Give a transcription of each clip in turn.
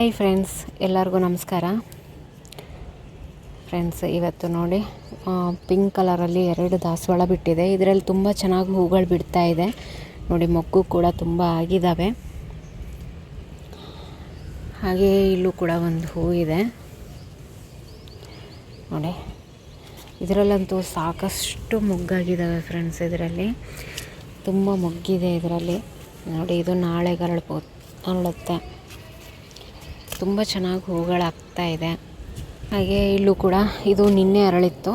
Hi friends ಎಲ್ಲರಿಗೂ ನಮಸ್ಕಾರ. Friends ಇವತ್ತು ನೋಡಿ ಪಿಂಕ್ ಕಲರಲ್ಲಿ ಎರಡು ದಾಸವಾಳ ಬಿಟ್ಟಿದೆ. ಇದರಲ್ಲಿ ತುಂಬ ಚೆನ್ನಾಗಿ ಹೂಗಳು ಬಿಡ್ತಾ ಇದೆ. ನೋಡಿ, ಮೊಗ್ಗು ಕೂಡ ತುಂಬ ಆಗಿದ್ದಾವೆ ಹಾಗೆ ಇಲ್ಲೂ ಕೂಡ ಒಂದು ಹೂ ಇದೆ. ನೋಡಿ, ಇದರಲ್ಲಂತೂ ಸಾಕಷ್ಟು ಮೊಗ್ಗಾಗಿದ್ದಾವೆ ಫ್ರೆಂಡ್ಸ್ ಇದರಲ್ಲಿ. ತುಂಬ ಮೊಗ್ಗಿದೆ ಇದರಲ್ಲಿ. ನೋಡಿ, ಇದು ನಾಳೆಗೆ ಅರಳ್ಬೋದು ಅರಳುತ್ತೆ. ತುಂಬ ಚೆನ್ನಾಗಿ ಹೂಗಳಾಗ್ತಾ ಇದೆ. ಹಾಗೆ ಇಲ್ಲೂ ಕೂಡ ಇದು ನಿನ್ನೆ ಅರಳಿತ್ತು.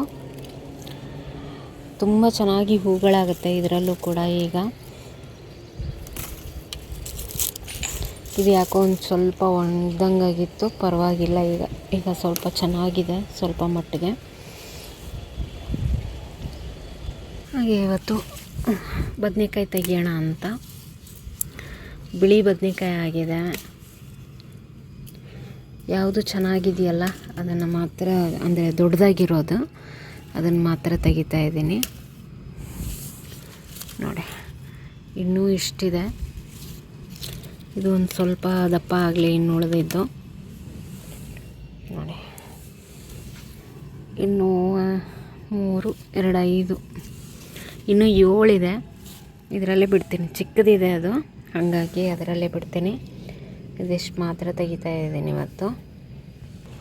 ತುಂಬ ಚೆನ್ನಾಗಿ ಹೂಗಳಾಗುತ್ತೆ ಇದರಲ್ಲೂ ಕೂಡ ಈಗ. ಇದು ಯಾಕೋ ಒಂದು ಸ್ವಲ್ಪ ಒಣದಂಗಾಗಿತ್ತು ಪರವಾಗಿಲ್ಲ ಈಗ. ಈಗ ಸ್ವಲ್ಪ ಚೆನ್ನಾಗಿದೆ ಸ್ವಲ್ಪ ಮಟ್ಟಿಗೆ. ಹಾಗೆ ಇವತ್ತು ಬದನೆಕಾಯಿ ತೆಗಿಯೋಣ ಅಂತ. ಬಿಳಿ ಬದನೆಕಾಯಿ ಆಗಿದೆ. ಯಾವುದು ಚೆನ್ನಾಗಿದೆಯಲ್ಲ, ಅದನ್ನು ಮಾತ್ರ ಅಂದರೆ ದೊಡ್ಡದಾಗಿರೋದು, ಅದನ್ನು ಮಾತ್ರ ತೆಗಿತಾ ಇದ್ದೀನಿ. ನೋಡಿ, ಇನ್ನೂ ಇಷ್ಟಿದೆ. ಇದು ಒಂದು ಸ್ವಲ್ಪ ದಪ್ಪ ಆಗಲಿ, ಇನ್ನು ಉಳಿದಿದ್ದು. ನೋಡಿ, ಇನ್ನು ಮೂರು, ಎರಡು, ಐದು, ಇನ್ನೂ ಏಳಿದೆ. ಇದರಲ್ಲೇ ಬಿಡ್ತೀನಿ, ಚಿಕ್ಕದಿದೆ ಅದು. ಹಾಗಾಗಿ ಅದರಲ್ಲೇ ಬಿಡ್ತೀನಿ. ಇದಿಷ್ಟು ಮಾತ್ರ ತೆಗಿತಾ ಇದ್ದೀನಿ ಇವತ್ತು.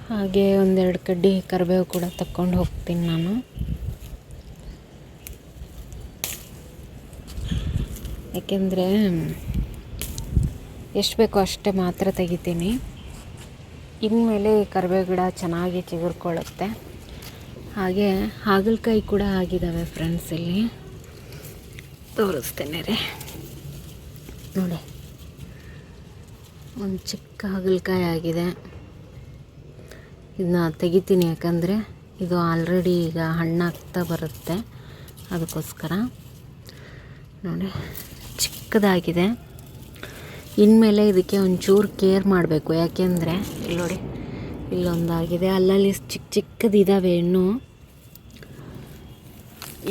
ಹಾಗೆ ಒಂದೆರಡು ಕಡ್ಡಿ ಕರಿಬೇವು ಕೂಡ ತಕ್ಕೊಂಡು ಹೋಗ್ತೀನಿ ನಾನು. ಯಾಕೆಂದರೆ ಎಷ್ಟು ಬೇಕೋ ಅಷ್ಟೇ ಮಾತ್ರ ತೆಗಿತೀನಿ. ಇನ್ಮೇಲೆ ಕರಿಬೇವು ಗಿಡ ಚೆನ್ನಾಗಿ ಚಿಗುರ್ಕೊಳ್ಳುತ್ತೆ. ಹಾಗೆ ಹಾಗಲಕಾಯಿ ಕೂಡ ಆಗಿದ್ದಾವೆ ಫ್ರೆಂಡ್ಸ್ ಇಲ್ಲಿ. ತೋರಿಸ್ತೇನೆ ರೀ. ನೋಡಿ. ಒಂದು ಚಿಕ್ಕ ಹಾಗಲಕಾಯಿ ಆಗಿದೆ. ಇದನ್ನ ತೆಗಿತೀನಿ ಯಾಕಂದರೆ ಇದು ಆಲ್ರೆಡಿ ಈಗ ಹಣ್ಣಾಗ್ತಾ ಬರುತ್ತೆ. ಅದಕ್ಕೋಸ್ಕರ ನೋಡಿ, ಚಿಕ್ಕದಾಗಿದೆ. ಇನ್ಮೇಲೆ ಇದಕ್ಕೆ ಒಂಚೂರು ಕೇರ್ ಮಾಡಬೇಕು. ಯಾಕೆಂದರೆ ಇಲ್ಲಿ ನೋಡಿ, ಇಲ್ಲೊಂದಾಗಿದೆ. ಅಲ್ಲಲ್ಲಿ ಚಿಕ್ಕ ಚಿಕ್ಕದಿದ್ದಾವೆ ಇನ್ನೂ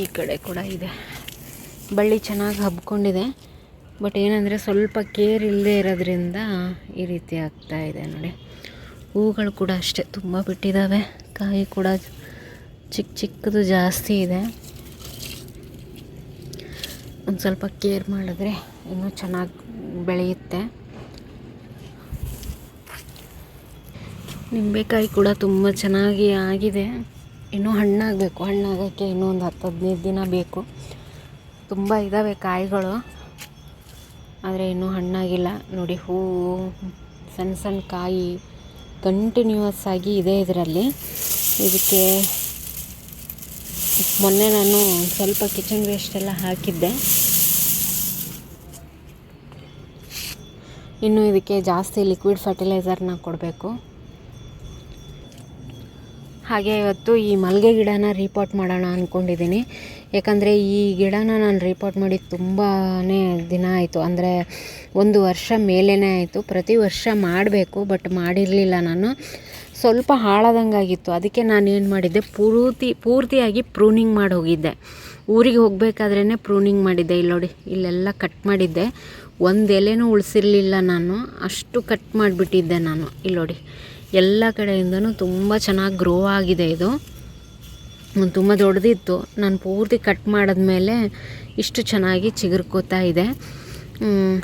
ಈ ಕಡೆ ಕೂಡ ಇದೆ. ಬಳ್ಳಿ ಚೆನ್ನಾಗಿ ಹಬ್ಕೊಂಡಿದೆ. ಬಟ್ ಏನಂದರೆ ಸ್ವಲ್ಪ ಕೇರ್ ಇಲ್ಲದೆ ಇರೋದ್ರಿಂದ ಈ ರೀತಿ ಆಗ್ತಾ ಇದೆ ನೋಡಿ. ಹೂಗಳು ಕೂಡ ಅಷ್ಟೇ ತುಂಬ ಬಿಟ್ಟಿದ್ದಾವೆ ಕಾಯಿ ಕೂಡ ಚಿಕ್ಕ ಚಿಕ್ಕದು ಜಾಸ್ತಿ ಇದೆ. ಒಂದು ಸ್ವಲ್ಪ ಕೇರ್ ಮಾಡಿದ್ರೆ ಇನ್ನೂ ಚೆನ್ನಾಗಿ ಬೆಳೆಯುತ್ತೆ. ನಿಂಬೆಕಾಯಿ ಕೂಡ ತುಂಬ ಚೆನ್ನಾಗಿ ಆಗಿದೆ. ಇನ್ನೂ ಹಣ್ಣಾಗಬೇಕು. ಹಣ್ಣಾಗೋಕ್ಕೆ ಇನ್ನೂ ಒಂದು ಹತ್ತು ಹದಿನೈದು ದಿನ ಬೇಕು. ತುಂಬ ಇದ್ದಾವೆ ಕಾಯಿಗಳು. ಆದರೆ ಇನ್ನೂ ಹಣ್ಣಾಗಿಲ್ಲ. ನೋಡಿ ಹೂವು ಸಣ್ಣ ಸಣ್ಣ ಕಾಯಿ ಕಂಟಿನ್ಯೂಯಸ್ ಆಗಿ ಇದೆ ಇದರಲ್ಲಿ. ಇದಕ್ಕೆ ಮೊನ್ನೆ ನಾನು ಸ್ವಲ್ಪ ಕಿಚನ್ ವೇಸ್ಟ್ ಎಲ್ಲ ಹಾಕಿದ್ದೆ. ಇನ್ನು ಇದಕ್ಕೆ ಜಾಸ್ತಿ ಲಿಕ್ವಿಡ್ ಫರ್ಟಿಲೈಸರ್ನ ಕೊಡಬೇಕು. ಹಾಗೆ ಇವತ್ತು ಈ ಮಲ್ಲಿಗೆ ಗಿಡನ ರೀಪಾಟ್ ಮಾಡೋಣ ಅಂದ್ಕೊಂಡಿದ್ದೀನಿ ಯಾಕಂದರೆ ಈ ಗಿಡನ ನಾನು ರಿಪೋರ್ಟ್ ಮಾಡಿ ತುಂಬಾ ದಿನ ಆಯಿತು. ಅಂದರೆ ಒಂದು ವರ್ಷ ಮೇಲೇ ಆಯಿತು. ಪ್ರತಿ ವರ್ಷ ಮಾಡಬೇಕು ಬಟ್ ಮಾಡಿರಲಿಲ್ಲ ನಾನು. ಸ್ವಲ್ಪ ಹಾಳಾದಂಗಾಗಿತ್ತು. ಅದಕ್ಕೆ ನಾನು ಏನು ಮಾಡಿದ್ದೆ, ಪೂರ್ತಿ, ಪೂರ್ತಿಯಾಗಿ ಪ್ರೂನಿಂಗ್ ಮಾಡಿ ಹೋಗಿದ್ದೆ. ಊರಿಗೆ ಹೋಗಬೇಕಾದ್ರೇ ಪ್ರೂನಿಂಗ್ ಮಾಡಿದ್ದೆ. ಇಲ್ಲಿ ನೋಡಿ, ಇಲ್ಲೆಲ್ಲ ಕಟ್ ಮಾಡಿದ್ದೆ. ಒಂದು ಎಲೆನೂ ಉಳಿಸಿರಲಿಲ್ಲ ನಾನು. ಅಷ್ಟು ಕಟ್ ಮಾಡಿಬಿಟ್ಟಿದ್ದೆ ನಾನು. ಇಲ್ಲಿ ನೋಡಿ, ಎಲ್ಲ ಕಡೆಯಿಂದನೂ ತುಂಬ ಚೆನ್ನಾಗಿ ಗ್ರೋ ಆಗಿದೆ ಇದು. ತುಂಬ ದೊಡ್ಡದಿತ್ತು. ನಾನು ಪೂರ್ತಿ ಕಟ್ ಮಾಡಿದ್ಮೇಲೆ ಇಷ್ಟು ಚೆನ್ನಾಗಿ ಚಿಗುರ್ಕೋತಾ ಇದೆ.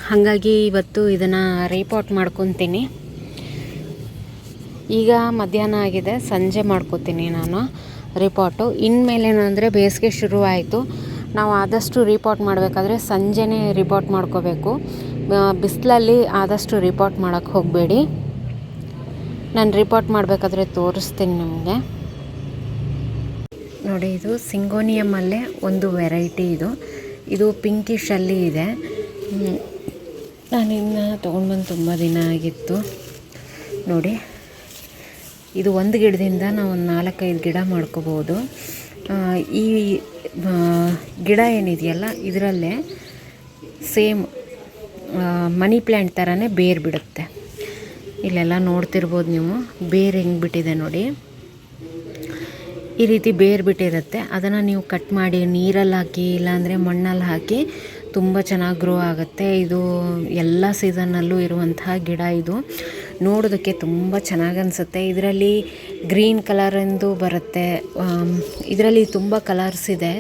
ಹಾಗಾಗಿ ಇವತ್ತು ಇದನ್ನು ರೀಪಾಟ್ ಮಾಡ್ಕೊತೀನಿ. ಈಗ ಮಧ್ಯಾಹ್ನ ಆಗಿದೆ, ಸಂಜೆ ಮಾಡ್ಕೋತೀನಿ ನಾನು ರಿಪಾಟು ಇನ್ಮೇಲೇನಂದರೆ ಬೇಸಿಗೆ ಶುರುವಾಯಿತು. ನಾವು ಆದಷ್ಟು ರಿಪೋರ್ಟ್ ಮಾಡಬೇಕಾದ್ರೆ ಸಂಜೆನೇ ರಿಪೋರ್ಟ್ ಮಾಡ್ಕೋಬೇಕು. ಬಿಸಿಲಲ್ಲಿ ಆದಷ್ಟು ರಿಪೋರ್ಟ್ ಮಾಡೋಕ್ಕೆ ಹೋಗಬೇಡಿ. ನಾನು ರಿಪೋರ್ಟ್ ಮಾಡಬೇಕಾದ್ರೆ ತೋರಿಸ್ತೀನಿ ನಿಮಗೆ. ನೋಡಿ, ಇದು ಸಿಂಗೋನಿಯಮಲ್ಲೇ ಒಂದು ವೆರೈಟಿ ಇದು. ಇದು ಪಿಂಕಿಶಲ್ಲಿ ಇದೆ. ನಾನು ಇನ್ನು ತೊಗೊಂಡ್ಬಂದು ತುಂಬ ದಿನ ಆಗಿತ್ತು. ನೋಡಿ, ಇದು ಒಂದು ಗಿಡದಿಂದ ನಾವು ಒಂದು ನಾಲ್ಕೈದು ಗಿಡ ಮಾಡ್ಕೋಬೋದು. ಈ ಗಿಡ ಏನಿದೆಯಲ್ಲ, ಇದರಲ್ಲೇ ಸೇಮ್ ಮನಿ ಪ್ಲ್ಯಾಂಟ್ ಥರನೇ ಬೇರು ಬಿಡುತ್ತೆ ಇಲ್ಲೆಲ್ಲ ನೋಡ್ತಿರ್ಬೋದು ನೀವು. ಬೇರು ಹೆಂಗೆ ಬಿಟ್ಟಿದೆ ನೋಡಿ. ಈ ರೀತಿ ಬೇರ್ ಬಿಟ್ಟಿರುತ್ತೆ ಅದನ್ನು ನೀವು ಕಟ್ ಮಾಡಿ ನೀರಲ್ಲಿ ಹಾಕಿ, ಇಲ್ಲಾಂದರೆ ಮಣ್ಣಲ್ಲಿ ಹಾಕಿ ತುಂಬ ಚೆನ್ನಾಗಿ ಗ್ರೋ ಆಗುತ್ತೆ. ಇದು ಎಲ್ಲ ಸೀಸನ್ನಲ್ಲೂ ಇರುವಂತಹ ಗಿಡ ಇದು. ನೋಡೋದಕ್ಕೆ ತುಂಬ ಚೆನ್ನಾಗಿ ಅನಿಸುತ್ತೆ. ಇದರಲ್ಲಿ ಗ್ರೀನ್ ಕಲರ್ ಎಂದು ಬರುತ್ತೆ. ಇದರಲ್ಲಿ ತುಂಬ ಕಲರ್ಸ್ ಇದೆ.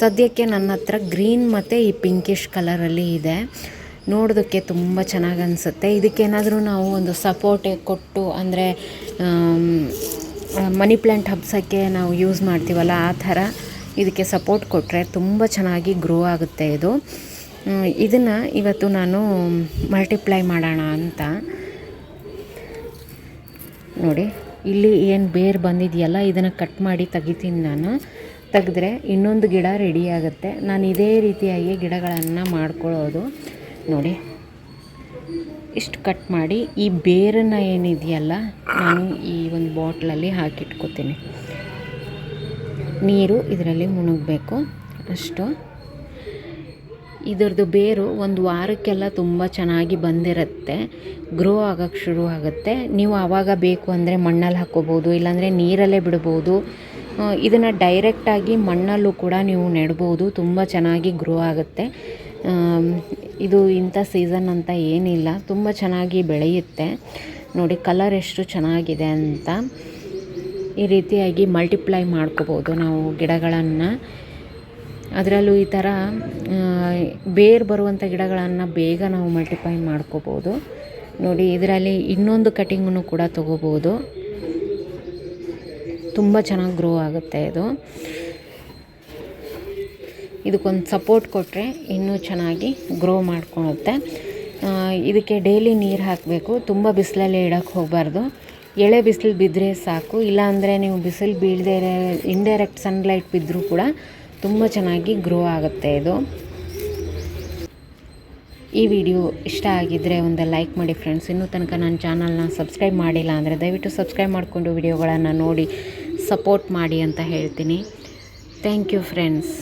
ಸದ್ಯಕ್ಕೆ ನನ್ನ ಹತ್ರ ಗ್ರೀನ್ ಮತ್ತು ಈ ಪಿಂಕಿಶ್ ಕಲರಲ್ಲಿ ಇದೆ. ನೋಡೋದಕ್ಕೆ ತುಂಬ ಚೆನ್ನಾಗಿ ಅನಿಸುತ್ತೆ. ಇದಕ್ಕೇನಾದರೂ ನಾವು ಒಂದು ಸಪೋರ್ಟ್ ಕೊಟ್ಟು, ಅಂದರೆ ಮನಿ ಪ್ಲ್ಯಾಂಟ್ ಹಬ್ಸೋಕ್ಕೆ ನಾವು ಯೂಸ್ ಮಾಡ್ತೀವಲ್ಲ ಆ ಥರ ಇದಕ್ಕೆ ಸಪೋರ್ಟ್ ಕೊಟ್ಟರೆ ತುಂಬ ಚೆನ್ನಾಗಿ ಗ್ರೋ ಆಗುತ್ತೆ ಇದು. ಇದನ್ನು ಇವತ್ತು ನಾನು ಮಲ್ಟಿಪ್ಲೈ ಮಾಡೋಣ ಅಂತ. ನೋಡಿ, ಇಲ್ಲಿ ಏನು ಬೇರು ಬಂದಿದೆಯಲ್ಲ, ಇದನ್ನು ಕಟ್ ಮಾಡಿ ತೆಗಿತೀನಿ ನಾನು. ತೆಗೆದ್ರೆ ಇನ್ನೊಂದು ಗಿಡ ರೆಡಿ ಆಗುತ್ತೆ. ನಾನು ಇದೇ ರೀತಿಯಾಗಿ ಗಿಡಗಳನ್ನು ಮಾಡ್ಕೊಳ್ಳೋದು. ನೋಡಿ. ಇಷ್ಟು ಕಟ್ ಮಾಡಿ, ಈ ಬೇರನ್ನು ಏನಿದೆಯಲ್ಲ, ನಾನು ಈ ಒಂದು ಬಾಟ್ಲಲ್ಲಿ ಹಾಕಿಟ್ಕೋತೀನಿ. ನೀರು ಇದರಲ್ಲಿ ಮುಣುಗಬೇಕು, ಅಷ್ಟು. ಇದರದ್ದು ಬೇರು ಒಂದು ವಾರಕ್ಕೆಲ್ಲ ತುಂಬ ಚೆನ್ನಾಗಿ ಬಂದಿರುತ್ತೆ ಗ್ರೋ ಆಗೋಕ್ಕೆ ಶುರು ಆಗುತ್ತೆ. ನೀವು ಆವಾಗ ಬೇಕು ಅಂದರೆ ಮಣ್ಣಲ್ಲಿ ಹಾಕ್ಕೋಬೋದು, ಇಲ್ಲಾಂದರೆ ನೀರಲ್ಲೇ ಬಿಡ್ಬೋದು. ಇದನ್ನು ಡೈರೆಕ್ಟಾಗಿ ಮಣ್ಣಲ್ಲೂ ಕೂಡ ನೀವು ನೆಡ್ಬೋದು, ತುಂಬ ಚೆನ್ನಾಗಿ ಗ್ರೋ ಆಗುತ್ತೆ. ಇದು ಇಂಥ ಸೀಸನ್ ಅಂತ ಏನಿಲ್ಲ. ತುಂಬ ಚೆನ್ನಾಗಿ ಬೆಳೆಯುತ್ತೆ. ನೋಡಿ, ಕಲರ್ ಎಷ್ಟು ಚೆನ್ನಾಗಿದೆ ಅಂತ ಈ ರೀತಿಯಾಗಿ ಮಲ್ಟಿಪ್ಲೈ ಮಾಡ್ಕೋಬೋದು ನಾವು ಗಿಡಗಳನ್ನು. ಅದರಲ್ಲೂ ಈ ಥರ ಬೇರು ಬರುವಂಥ ಗಿಡಗಳನ್ನು ಬೇಗ ನಾವು ಮಲ್ಟಿಪ್ಲೈ ಮಾಡ್ಕೋಬೋದು. ನೋಡಿ, ಇದರಲ್ಲಿ ಇನ್ನೊಂದು ಕಟಿಂಗನ್ನು ಕೂಡ ತೊಗೋಬೋದು. ತುಂಬ ಚೆನ್ನಾಗಿ ಗ್ರೋ ಆಗುತ್ತೆ ಇದು. ಇದಕ್ಕೊಂದು ಸಪೋರ್ಟ್ ಕೊಟ್ಟರೆ ಇನ್ನೂ ಚೆನ್ನಾಗಿ ಗ್ರೋ ಮಾಡ್ಕೊಳುತ್ತೆ. ಇದಕ್ಕೆ ಡೈಲಿ ನೀರು ಹಾಕಬೇಕು. ತುಂಬ ಬಿಸಿಲಲ್ಲಿ ಇಡೋಕ್ಕೆ ಹೋಗಬಾರ್ದು. ಎಳೆ ಬಿಸಿಲು ಬಿದ್ದರೆ ಸಾಕು. ಇಲ್ಲಾಂದರೆ ನೀವು ಬಿಸಿಲು ಬೀಳದೆ ಇಂಡೈರೆಕ್ಟ್ ಸನ್ಲೈಟ್ ಬಿದ್ದರೂ ಕೂಡ ತುಂಬ ಚೆನ್ನಾಗಿ ಗ್ರೋ ಆಗುತ್ತೆ ಇದು. ಈ ವಿಡಿಯೋ ಇಷ್ಟ ಆಗಿದ್ದರೆ ಒಂದು ಲೈಕ್ ಮಾಡಿ ಫ್ರೆಂಡ್ಸ್ ಇನ್ನೂ ತನಕ ನನ್ನ ಚಾನಲ್ನ ಸಬ್ಸ್ಕ್ರೈಬ್ ಮಾಡಿಲ್ಲ ಅಂದರೆ ದಯವಿಟ್ಟು ಸಬ್ಸ್ಕ್ರೈಬ್ ಮಾಡಿಕೊಂಡು ವಿಡಿಯೋಗಳನ್ನು ನೋಡಿ ಸಪೋರ್ಟ್ ಮಾಡಿ ಅಂತ ಹೇಳ್ತೀನಿ. Thank you friends